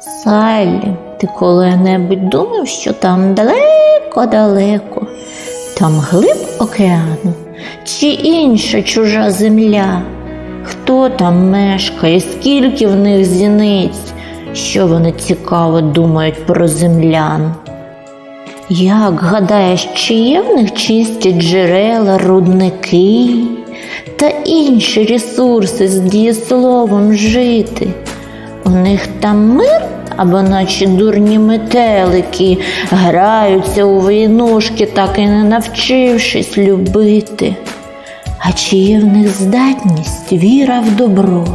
Саллі, ти коли-небудь думав, що там далеко-далеко, там глиб океану чи інша чужа земля? Хто там мешкає, скільки в них зіниць, що вони цікаво думають про землян? Як гадаєш, чи є в них чисті джерела, рудники та інші ресурси з дієсловом жити? У них там мир або наче дурні метелики граються у війнушки, так і не навчившись любити. А чи є в них здатність, віра в добро,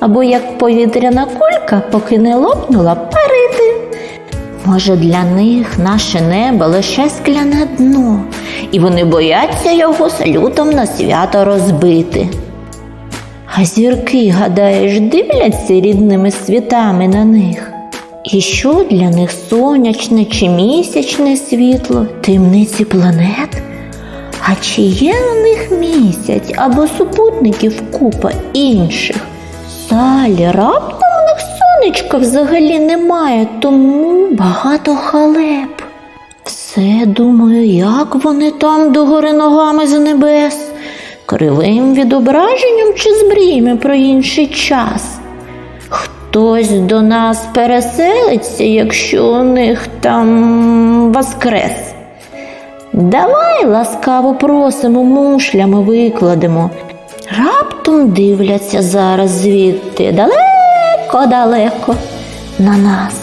або як повітряна кулька, поки не лопнула, парити? Може, для них наше небо лише скляне дно, і вони бояться його салютом на свято розбити. А зірки, гадаєш, дивляться рідними світами на них. І що для них сонячне чи місячне світло, таємниці планет? А чи є у них місяць або супутників купа інших? Салі, раптом у них сонечка взагалі немає, тому багато халеп. Все думаю, як вони там догори ногами з небес, кривим відображенням чи з про інший час. Хтось до нас переселиться, якщо у них там воскрес. Давай ласкаво просимо, мушлями викладемо. Раптом дивляться зараз звідти далеко-далеко на нас.